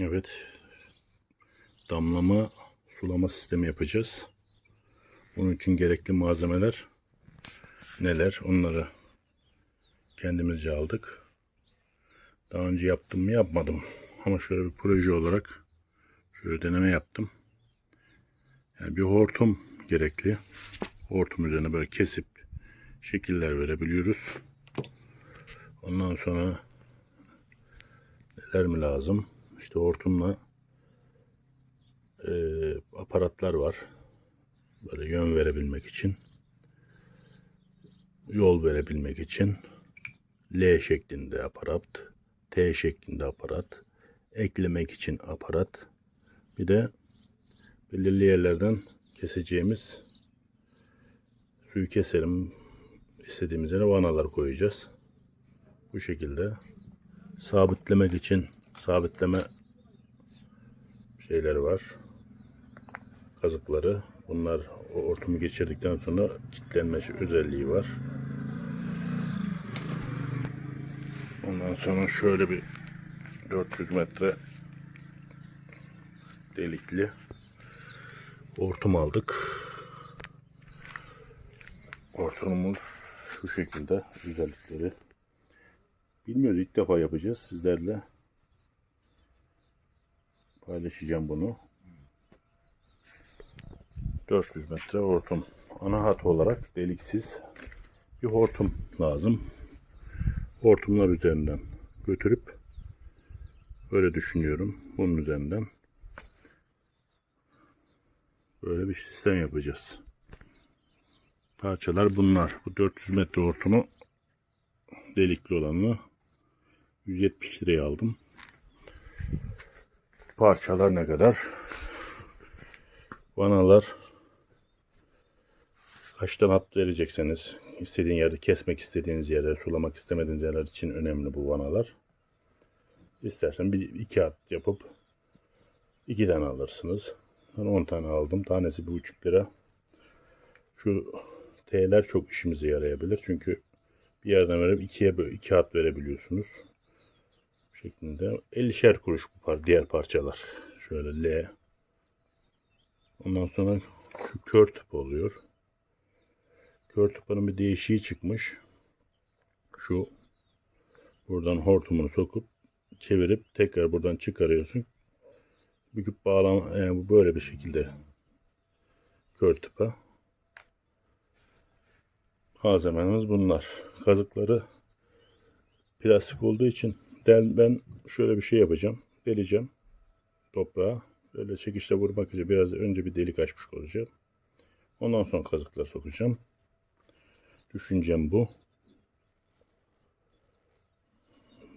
Evet. Damlama sulama sistemi yapacağız. Bunun için gerekli malzemeler neler? Onları kendimizce aldık. Daha önce yaptım mı yapmadım. Ama şöyle bir proje olarak şöyle deneme yaptım. Yani bir hortum gerekli. Hortum üzerine böyle kesip şekiller verebiliyoruz. Ondan sonra neler mi lazım? İşte hortumla e, aparatlar var. Böyle yön verebilmek için. Yol verebilmek için. L şeklinde aparat. T şeklinde aparat. Eklemek için aparat. Bir de belirli yerlerden keseceğimiz suyu keselim. istediğimiz yere vanalar koyacağız. Bu şekilde sabitlemek için sabitleme şeyleri var. Kazıkları. Bunlar o ortamı geçirdikten sonra kilitlenme özelliği var. Ondan sonra şöyle bir 400 metre delikli hortum aldık. Hortumumuz şu şekilde özellikleri. Bilmiyoruz ilk defa yapacağız sizlerle. Paylaşacağım bunu. 400 metre hortum. Ana hat olarak deliksiz bir hortum lazım. Hortumlar üzerinden götürüp böyle düşünüyorum. Bunun üzerinden böyle bir sistem yapacağız. Parçalar bunlar. Bu 400 metre hortumu delikli olanı 170 liraya aldım. Parçalar ne kadar? Vanalar kaçtan hat verecekseniz istediğin yerde kesmek istediğiniz yere sulamak istemediğiniz yerler için önemli bu vanalar. İstersen bir iki hat yapıp iki tane alırsınız. Ben 10 tane aldım. Tanesi bir buçuk lira. Şu T'ler çok işimize yarayabilir. Çünkü bir yerden verip ikiye iki hat verebiliyorsunuz. Şeklinde 50'şer kuruş bu par diğer parçalar. Şöyle L. Ondan sonra şu kör tüp oluyor. Kör tüpünün bir değişiği çıkmış. Şu buradan hortumunu sokup çevirip tekrar buradan çıkarıyorsun. Büküp bağlama yani bu böyle bir şekilde kör tüpe. Malzememiz bunlar. Kazıkları plastik olduğu için del, ben şöyle bir şey yapacağım. Deleceğim toprağa. Böyle çekişle vurmak için biraz önce bir delik açmış olacağım. Ondan sonra kazıklar sokacağım. Düşüncem bu.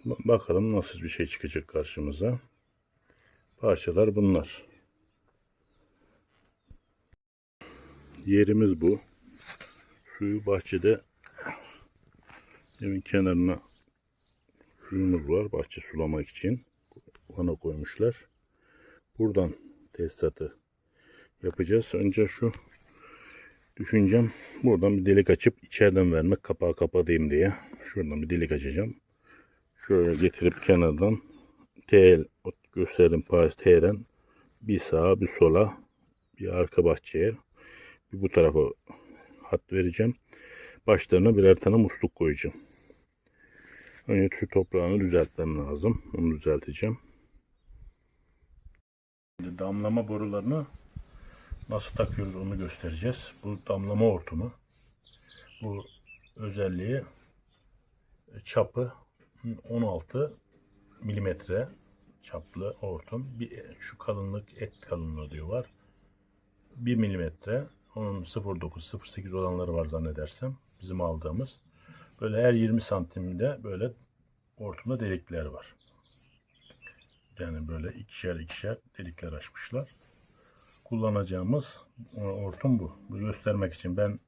Ba- Bakalım nasıl bir şey çıkacak karşımıza. Parçalar bunlar. Yerimiz bu. Suyu bahçede evin kenarına suyumuz var bahçe sulamak için. Vana koymuşlar. Buradan tesisatı yapacağız. Önce şu düşüncem buradan bir delik açıp içeriden vermek kapağı kapatayım diye. Şuradan bir delik açacağım. Şöyle getirip kenardan TL gösterdim Paris T'den bir sağa bir sola bir arka bahçeye bir bu tarafa hat vereceğim. Başlarına birer tane musluk koyacağım. Önce şu toprağını düzeltmem lazım. Onu düzelteceğim. Şimdi damlama borularını nasıl takıyoruz onu göstereceğiz. Bu damlama hortumu. Bu özelliği e, çapı 16 milimetre çaplı hortum. Bir, şu kalınlık et kalınlığı diyorlar. 1 milimetre. Onun 0.9 0.8 olanları var zannedersem. Bizim aldığımız. Böyle her 20 santimde böyle hortumda delikler var. Yani böyle ikişer ikişer delikler açmışlar. Kullanacağımız hortum bu. Bu göstermek için ben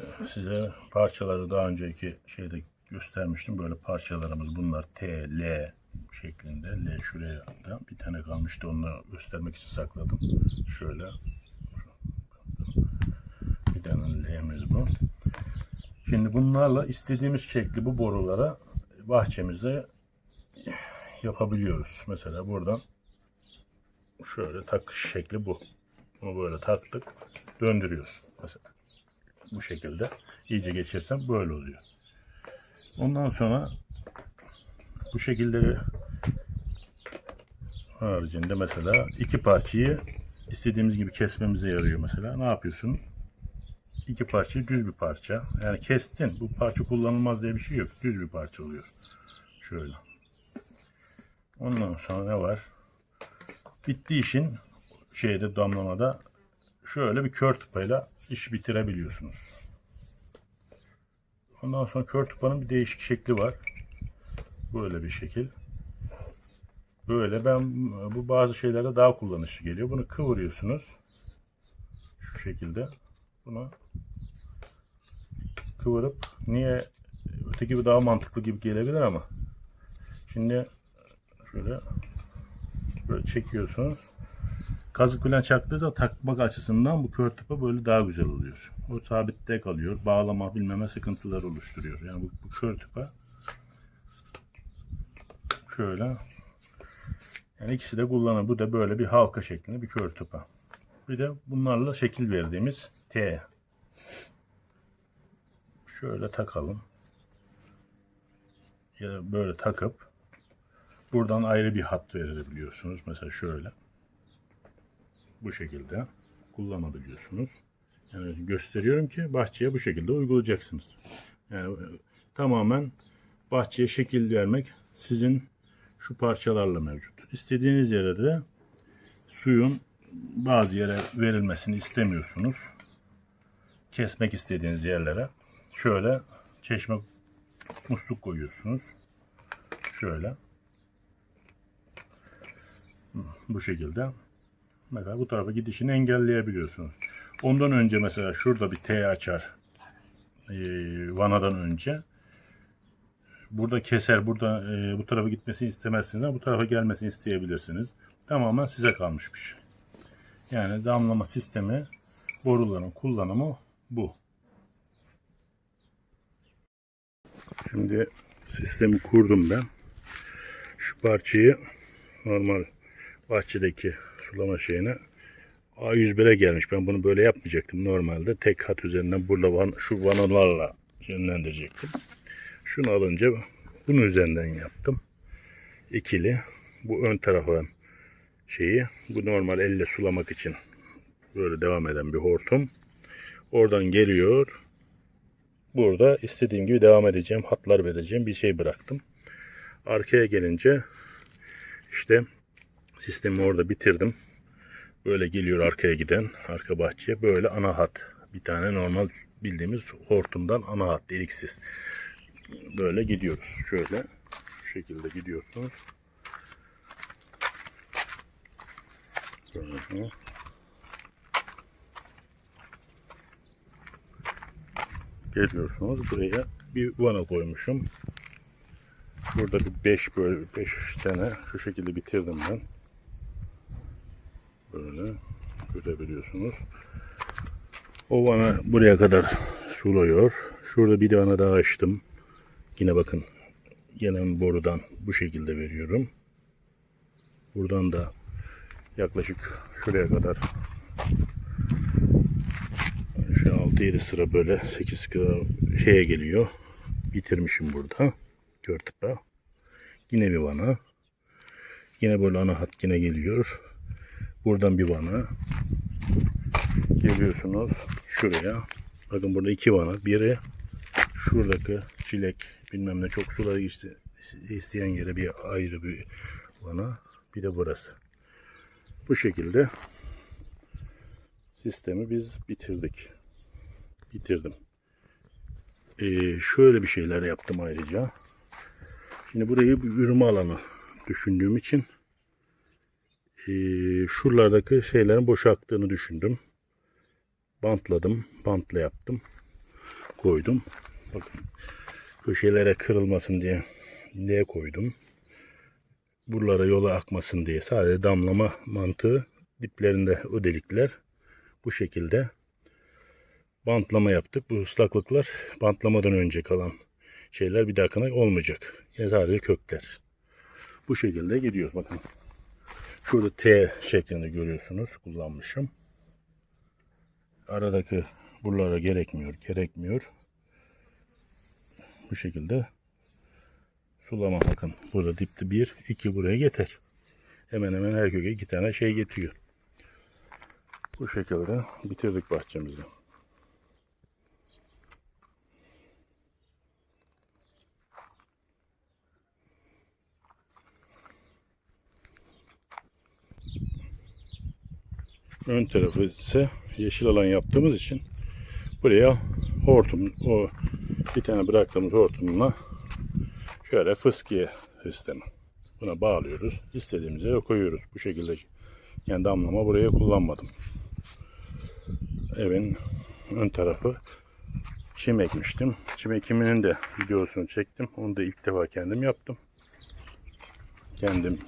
e, size parçaları daha önceki şeyde göstermiştim. Böyle parçalarımız bunlar T, L şeklinde. L şuraya da bir tane kalmıştı. Onu göstermek için sakladım. Şöyle. Bir tane L'miz bu. Şimdi bunlarla istediğimiz şekli bu borulara bahçemize yapabiliyoruz. Mesela buradan şöyle takış şekli bu. Bunu böyle taktık. Döndürüyoruz. Mesela bu şekilde. iyice geçirsem böyle oluyor. Ondan sonra bu şekilde haricinde mesela iki parçayı istediğimiz gibi kesmemize yarıyor mesela. Ne yapıyorsun? İki parçayı düz bir parça. Yani kestin. Bu parça kullanılmaz diye bir şey yok. Düz bir parça oluyor. Şöyle. Ondan sonra ne var? Bitti işin şeyde damlamada şöyle bir kör tıpayla iş bitirebiliyorsunuz. Ondan sonra kör tıpanın bir değişik şekli var. Böyle bir şekil. Böyle ben bu bazı şeylerde daha kullanışlı geliyor. Bunu kıvırıyorsunuz. Şu şekilde. Bunu kıvırıp niye öteki gibi daha mantıklı gibi gelebilir ama şimdi şöyle böyle çekiyorsunuz. Kazık falan çaktığı zaman takmak açısından bu kör tıpa böyle daha güzel oluyor. O sabitte kalıyor. Bağlama bilmeme sıkıntılar oluşturuyor. Yani bu, bu kör tıpa şöyle yani ikisi de kullanır. Bu da böyle bir halka şeklinde bir kör tıpa. Bir de bunlarla şekil verdiğimiz T. Şöyle takalım. Ya böyle takıp buradan ayrı bir hat verebiliyorsunuz. Mesela şöyle. Bu şekilde kullanabiliyorsunuz. Yani gösteriyorum ki bahçeye bu şekilde uygulayacaksınız. Yani e, tamamen bahçeye şekil vermek sizin şu parçalarla mevcut. İstediğiniz yere de suyun bazı yere verilmesini istemiyorsunuz. Kesmek istediğiniz yerlere şöyle çeşme musluk koyuyorsunuz. Şöyle. Bu şekilde. Mesela bu tarafa gidişini engelleyebiliyorsunuz. Ondan önce mesela şurada bir T açar. Ee, vanadan önce. Burada keser, burada e, bu tarafa gitmesini istemezsiniz ama bu tarafa gelmesini isteyebilirsiniz. Tamamen size kalmış bir şey. Yani damlama sistemi, boruların kullanımı bu. Şimdi sistemi kurdum ben. Şu parçayı normal bahçedeki sulama şeyine A101'e gelmiş. Ben bunu böyle yapmayacaktım normalde. Tek hat üzerinden burada van, şu vanalarla yönlendirecektim. Şunu alınca bunun üzerinden yaptım. İkili. Bu ön tarafa şeyi. Bu normal elle sulamak için böyle devam eden bir hortum. Oradan geliyor. Burada istediğim gibi devam edeceğim. Hatlar vereceğim bir şey bıraktım. Arkaya gelince işte sistemi orada bitirdim. Böyle geliyor arkaya giden arka bahçeye böyle ana hat. Bir tane normal bildiğimiz hortumdan ana hat deliksiz. Böyle gidiyoruz. Şöyle şu şekilde gidiyorsunuz. Böyle. Geliyorsunuz buraya bir vana koymuşum. Burada bir 5 böyle 5 tane şu şekilde bitirdim ben. Böyle görebiliyorsunuz. O vana buraya kadar suluyor. Şurada bir tane daha açtım. Yine bakın gelen borudan bu şekilde veriyorum. Buradan da yaklaşık şuraya kadar şu 6-7 sıra böyle 8 sıra şeye geliyor. Bitirmişim burada. Körtüpe. Yine bir vana. Yine böyle ana hat yine geliyor. Buradan bir vana. Geliyorsunuz şuraya. Bakın burada iki vana. Biri şuradaki çilek bilmem ne çok suları iste- isteyen yere bir ayrı bir vana. Bir de burası. Bu şekilde sistemi biz bitirdik. Bitirdim. Ee, şöyle bir şeyler yaptım ayrıca. Şimdi burayı bir yürüme alanı düşündüğüm için ee, şuralardaki şeylerin boşaktığını düşündüm. Bantladım. Bantla yaptım. Koydum. Bakın köşelere kırılmasın diye L koydum. Buralara yola akmasın diye sadece damlama mantığı diplerinde o delikler bu şekilde bantlama yaptık. Bu ıslaklıklar bantlamadan önce kalan şeyler bir dakika olmayacak. Yani sadece kökler. Bu şekilde gidiyor. Bakın. Şurada T şeklinde görüyorsunuz. Kullanmışım. Aradaki buralara gerekmiyor. Gerekmiyor. Bu şekilde sulama bakın. Burada dipte bir, iki buraya yeter. Hemen hemen her köye iki tane şey getiriyor. Bu şekilde bitirdik bahçemizi. Ön tarafı ise yeşil alan yaptığımız için buraya hortum o bir tane bıraktığımız hortumla şöyle fıskiye sistemi. Buna bağlıyoruz. İstediğimiz yere koyuyoruz. Bu şekilde yani damlama buraya kullanmadım. Evin ön tarafı çim ekmiştim. Çim ekiminin de videosunu çektim. Onu da ilk defa kendim yaptım. Kendim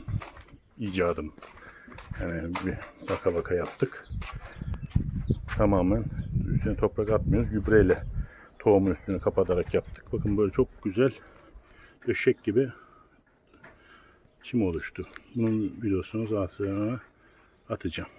icadım. Yani bir baka baka yaptık. Tamamen üstüne toprak atmıyoruz. Gübreyle tohumun üstünü kapatarak yaptık. Bakın böyle çok güzel döşek gibi çim oluştu. Bunun videosunu sonra atacağım.